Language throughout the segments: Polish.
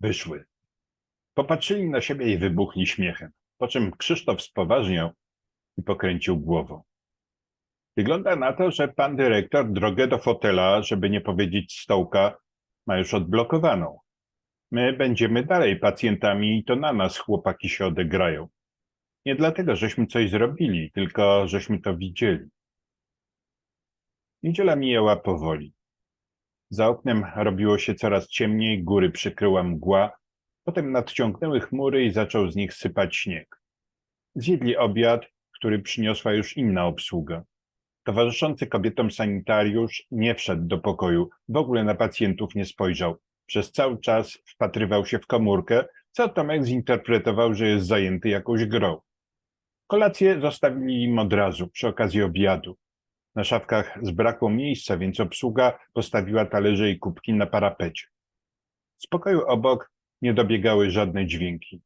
Wyszły. Popatrzyli na siebie i wybuchli śmiechem, po czym Krzysztof spoważniał i pokręcił głową. Wygląda na to, że pan dyrektor drogę do fotela, żeby nie powiedzieć stołka, ma już odblokowaną. My będziemy dalej pacjentami i to na nas chłopaki się odegrają. Nie dlatego, żeśmy coś zrobili, tylko żeśmy to widzieli. Niedziela mijała powoli. Za oknem robiło się coraz ciemniej, góry przykryła mgła, potem nadciągnęły chmury i zaczął z nich sypać śnieg. Zjedli obiad, który przyniosła już inna obsługa. Towarzyszący kobietom sanitariusz nie wszedł do pokoju, w ogóle na pacjentów nie spojrzał. Przez cały czas wpatrywał się w komórkę, co Tomek zinterpretował, że jest zajęty jakąś grą. Kolację zostawili im od razu, przy okazji obiadu. Na szafkach zbrakło miejsca, więc obsługa postawiła talerze i kubki na parapecie. Z pokoju obok nie dobiegały żadne dźwięki,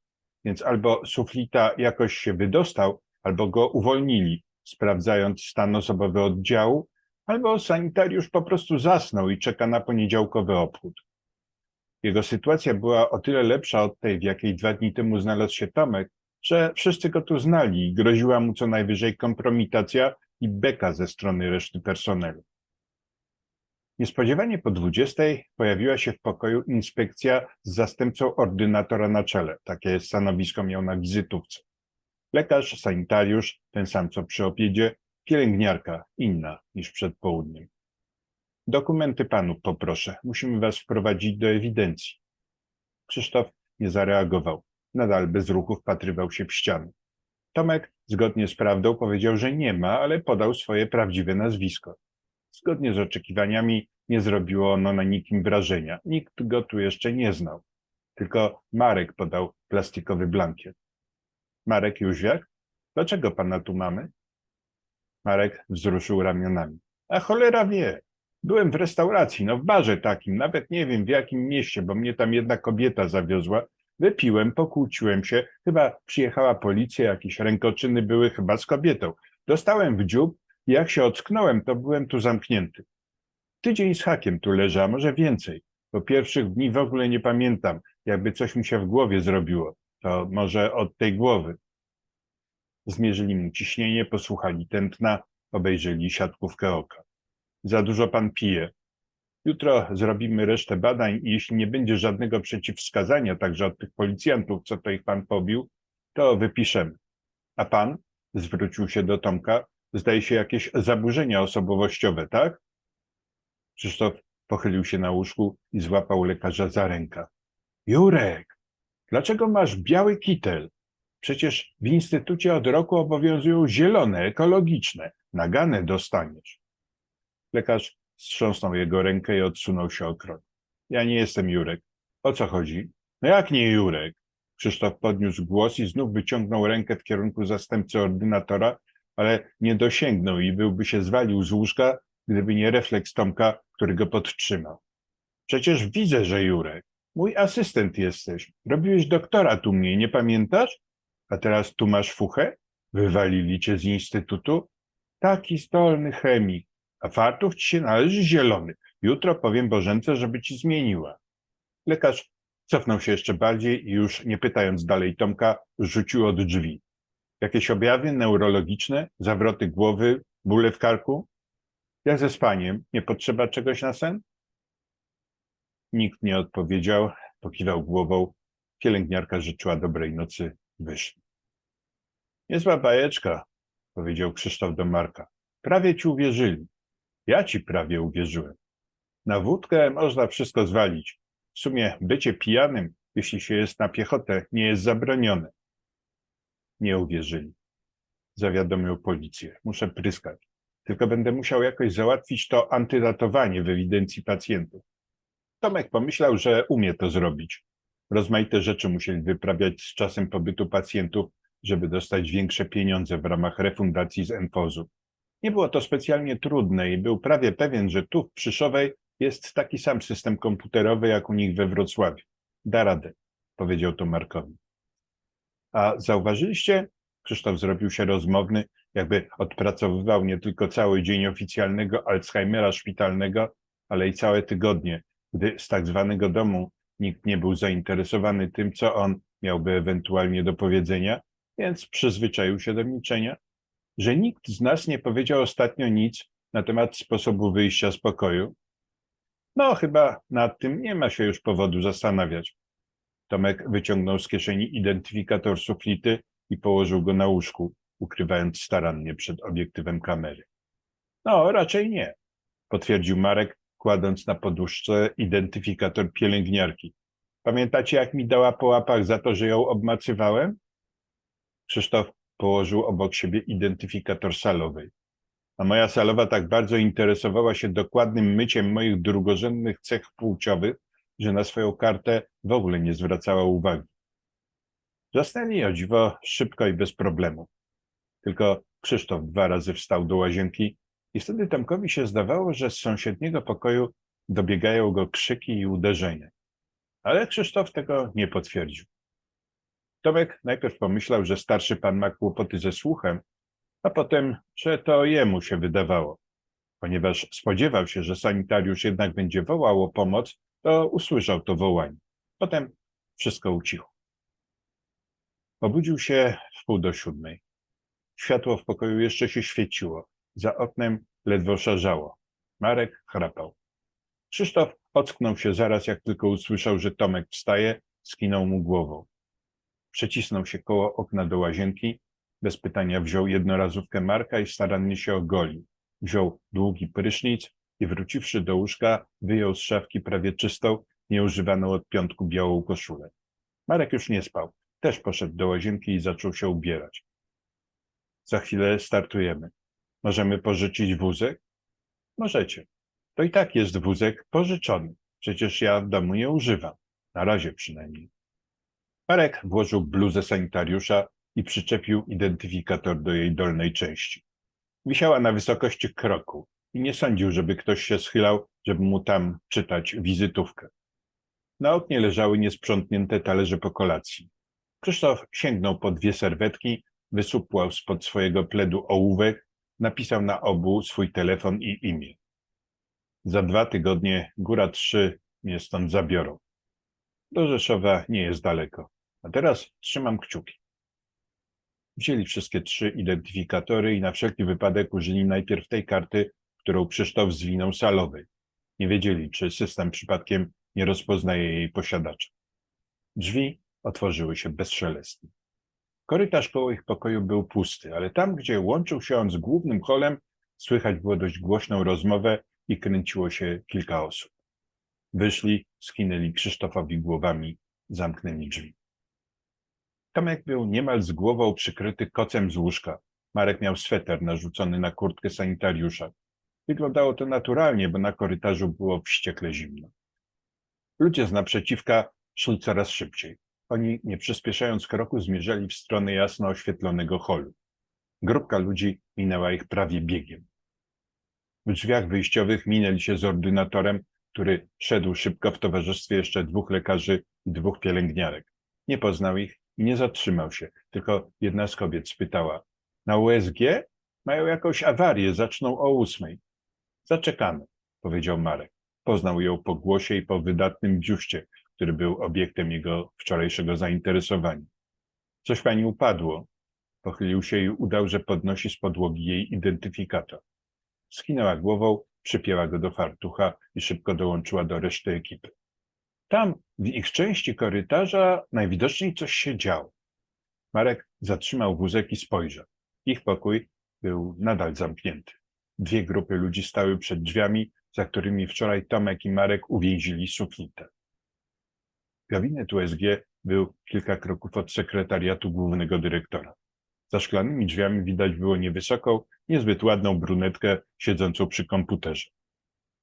więc albo suflita jakoś się wydostał, albo go uwolnili, sprawdzając stan osobowy oddziału, albo sanitariusz po prostu zasnął i czeka na poniedziałkowy obchód. Jego sytuacja była o tyle lepsza od tej, w jakiej dwa dni temu znalazł się Tomek, że wszyscy go tu znali i groziła mu co najwyżej kompromitacja i beka ze strony reszty personelu. Niespodziewanie po 20 pojawiła się w pokoju inspekcja z zastępcą ordynatora na czele. Takie stanowisko miał na wizytówce. Lekarz, sanitariusz, ten sam co przy obiedzie, pielęgniarka, inna niż przed południem. Dokumenty panów poproszę. Musimy was wprowadzić do ewidencji. Krzysztof nie zareagował. Nadal bez ruchu wpatrywał się w ścianę. Tomek, zgodnie z prawdą, powiedział, że nie ma, ale podał swoje prawdziwe nazwisko. Zgodnie z oczekiwaniami nie zrobiło ono na nikim wrażenia. Nikt go tu jeszcze nie znał. Tylko Marek podał plastikowy blankiet. Marek Jóźwiak? Dlaczego pana tu mamy? Marek wzruszył ramionami. A cholera wie. Byłem w restauracji, no w barze takim, nawet nie wiem w jakim mieście, bo mnie tam jedna kobieta zawiozła. Wypiłem, pokłóciłem się, chyba przyjechała policja, jakieś rękoczyny były chyba z kobietą. Dostałem w dziób i jak się ocknąłem, to byłem tu zamknięty. Tydzień z hakiem tu leża, może więcej. Po pierwszych dni w ogóle nie pamiętam, jakby coś mi się w głowie zrobiło. To może od tej głowy. Zmierzyli mu ciśnienie, posłuchali tętna, obejrzeli siatkówkę oka. Za dużo pan pije. Jutro zrobimy resztę badań i jeśli nie będzie żadnego przeciwwskazania, także od tych policjantów, co to ich pan pobił, to wypiszemy. A pan? Zwrócił się do Tomka. Zdaje się jakieś zaburzenia osobowościowe, tak? Krzysztof pochylił się na łóżku i złapał lekarza za rękę. Jurek, dlaczego masz biały kitel? Przecież w instytucie od roku obowiązują zielone, ekologiczne. Nagane dostaniesz. Lekarz wstrząsnął jego rękę i odsunął się o krok. Ja nie jestem Jurek. O co chodzi? No jak nie Jurek? Krzysztof podniósł głos i znów wyciągnął rękę w kierunku zastępcy ordynatora, ale nie dosięgnął i byłby się zwalił z łóżka, gdyby nie refleks Tomka, który go podtrzymał. Przecież widzę, że Jurek. Mój asystent jesteś. Robiłeś doktorat u mnie, nie pamiętasz? A teraz tu masz fuchę? Wywalili cię z instytutu? Taki zdolny chemik. A fartuch ci się należy zielony. Jutro powiem Bożence, żeby ci zmieniła. Lekarz cofnął się jeszcze bardziej i już nie pytając dalej Tomka, rzucił od drzwi. Jakieś objawy neurologiczne, zawroty głowy, bóle w karku? Jak ze spaniem? Nie potrzeba czegoś na sen? Nikt nie odpowiedział, pokiwał głową. Pielęgniarka życzyła dobrej nocy, wyszli. Niezła bajeczka, powiedział Krzysztof do Marka. Prawie ci uwierzyli. Ja ci prawie uwierzyłem. Na wódkę można wszystko zwalić. W sumie bycie pijanym, jeśli się jest na piechotę, nie jest zabronione. Nie uwierzyli. Zawiadomił policję. Muszę pryskać. Tylko będę musiał jakoś załatwić to antydatowanie w ewidencji pacjentów. Tomek pomyślał, że umie to zrobić. Rozmaite rzeczy musieli wyprawiać z czasem pobytu pacjentów, żeby dostać większe pieniądze w ramach refundacji z NFOZ-u. Nie było to specjalnie trudne i był prawie pewien, że tu w Przyszowej jest taki sam system komputerowy jak u nich we Wrocławiu. Da radę, powiedział to Markowi. A zauważyliście? Krzysztof zrobił się rozmowny, jakby odpracowywał nie tylko cały dzień oficjalnego Alzheimera szpitalnego, ale i całe tygodnie, gdy z tak zwanego domu Nikt nie był zainteresowany tym, co on miałby ewentualnie do powiedzenia, więc przyzwyczaił się do milczenia. Że nikt z nas nie powiedział ostatnio nic na temat sposobu wyjścia z pokoju? No, chyba nad tym nie ma się już powodu zastanawiać. Tomek wyciągnął z kieszeni identyfikator suflity i położył go na łóżku, ukrywając starannie przed obiektywem kamery. No, raczej nie, potwierdził Marek, kładąc na poduszce identyfikator pielęgniarki. Pamiętacie, jak mi dała po łapach za to, że ją obmacywałem? Krzysztof położył obok siebie identyfikator salowej. A moja salowa tak bardzo interesowała się dokładnym myciem moich drugorzędnych cech płciowych, że na swoją kartę w ogóle nie zwracała uwagi. Zasnęli o dziwo szybko i bez problemu. Tylko Krzysztof dwa razy wstał do łazienki i wtedy Tomkowi się zdawało, że z sąsiedniego pokoju dobiegają go krzyki i uderzenia. Ale Krzysztof tego nie potwierdził. Tomek najpierw pomyślał, że starszy pan ma kłopoty ze słuchem, a potem, że to jemu się wydawało. Ponieważ spodziewał się, że sanitariusz jednak będzie wołał o pomoc, to usłyszał to wołanie. Potem wszystko ucichło. Obudził się w pół do siódmej. Światło w pokoju jeszcze się świeciło. Za oknem ledwo szarzało. Marek chrapał. Krzysztof ocknął się zaraz, jak tylko usłyszał, że Tomek wstaje, skinął mu głową. Przecisnął się koło okna do łazienki, bez pytania wziął jednorazówkę Marka i starannie się ogolił. Wziął długi prysznic i wróciwszy do łóżka, wyjął z szafki prawie czystą, nieużywaną od piątku białą koszulę. Marek już nie spał. Też poszedł do łazienki i zaczął się ubierać. Za chwilę startujemy. Możemy pożyczyć wózek? Możecie. To i tak jest wózek pożyczony. Przecież ja w domu nie używam. Na razie przynajmniej. Marek włożył bluzę sanitariusza i przyczepił identyfikator do jej dolnej części. Wisiała na wysokości kroku i nie sądził, żeby ktoś się schylał, żeby mu tam czytać wizytówkę. Na oknie leżały niesprzątnięte talerze po kolacji. Krzysztof sięgnął po dwie serwetki, wysupłał spod swojego pledu ołówek, napisał na obu swój telefon i imię. Za dwa tygodnie góra trzy mnie stąd zabiorą. Do Rzeszowa nie jest daleko. A teraz trzymam kciuki. Wzięli wszystkie trzy identyfikatory i na wszelki wypadek użyli najpierw tej karty, którą Krzysztof zwinął salowej. Nie wiedzieli, czy system przypadkiem nie rozpoznaje jej posiadacza. Drzwi otworzyły się bezszelestnie. Korytarz koło ich pokoju był pusty, ale tam, gdzie łączył się on z głównym holem, słychać było dość głośną rozmowę i kręciło się kilka osób. Wyszli, skinęli Krzysztofowi głowami, zamknęli drzwi. Tomek był niemal z głową przykryty kocem z łóżka. Marek miał sweter narzucony na kurtkę sanitariusza. Wyglądało to naturalnie, bo na korytarzu było wściekle zimno. Ludzie z naprzeciwka szli coraz szybciej. Oni, nie przyspieszając kroku, zmierzali w stronę jasno oświetlonego holu. Grupka ludzi minęła ich prawie biegiem. W drzwiach wyjściowych minęli się z ordynatorem, który szedł szybko w towarzystwie jeszcze dwóch lekarzy i dwóch pielęgniarek. Nie poznał ich i nie zatrzymał się, tylko jedna z kobiet spytała: Na USG? Mają jakąś awarię, zaczną o ósmej. Zaczekamy, powiedział Marek. Poznał ją po głosie i po wydatnym biuście, który był obiektem jego wczorajszego zainteresowania. Coś pani upadło. Pochylił się i udał, że podnosi z podłogi jej identyfikator. Skinęła głową, przypięła go do fartucha i szybko dołączyła do reszty ekipy. Tam, w ich części korytarza, najwidoczniej coś się działo. Marek zatrzymał wózek i spojrzał. Ich pokój był nadal zamknięty. Dwie grupy ludzi stały przed drzwiami, za którymi wczoraj Tomek i Marek uwięzili sufitę. Gabinet USG był kilka kroków od sekretariatu głównego dyrektora. Za szklanymi drzwiami widać było niewysoką, niezbyt ładną brunetkę siedzącą przy komputerze.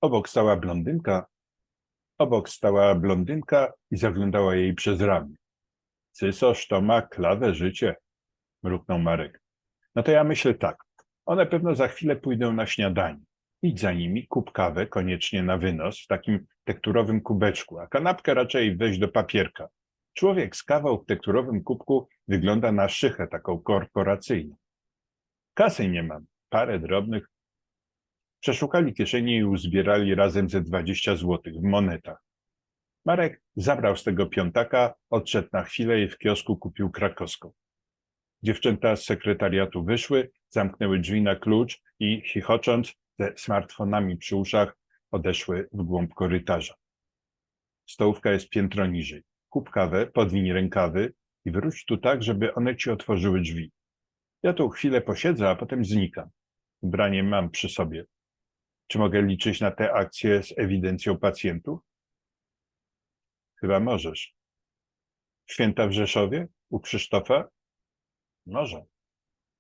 Obok stała blondynka, obok stała blondynka i zaglądała jej przez ramię. Cysosz to ma klawe życie, mruknął Marek. No to ja myślę tak, one pewno za chwilę pójdą na śniadanie. Idź za nimi, kup kawę, koniecznie na wynos, w takim tekturowym kubeczku, a kanapkę raczej weź do papierka. Człowiek z kawą w tekturowym kubku wygląda na szychę taką korporacyjną. Kasy nie mam, parę drobnych. Przeszukali kieszenie i uzbierali razem ze 20 złotych w monetach. Marek zabrał z tego piątaka, odszedł na chwilę i w kiosku kupił krakowską. Dziewczęta z sekretariatu wyszły, zamknęły drzwi na klucz i chichocząc ze smartfonami przy uszach odeszły w głąb korytarza. Stołówka jest piętro niżej. Kup kawę, podwiń rękawy i wróć tu tak, żeby one ci otworzyły drzwi. Ja tu chwilę posiedzę, a potem znikam. Ubranie mam przy sobie. Czy mogę liczyć na tę akcję z ewidencją pacjentów? Chyba możesz. Święta w Rzeszowie? U Krzysztofa? Może.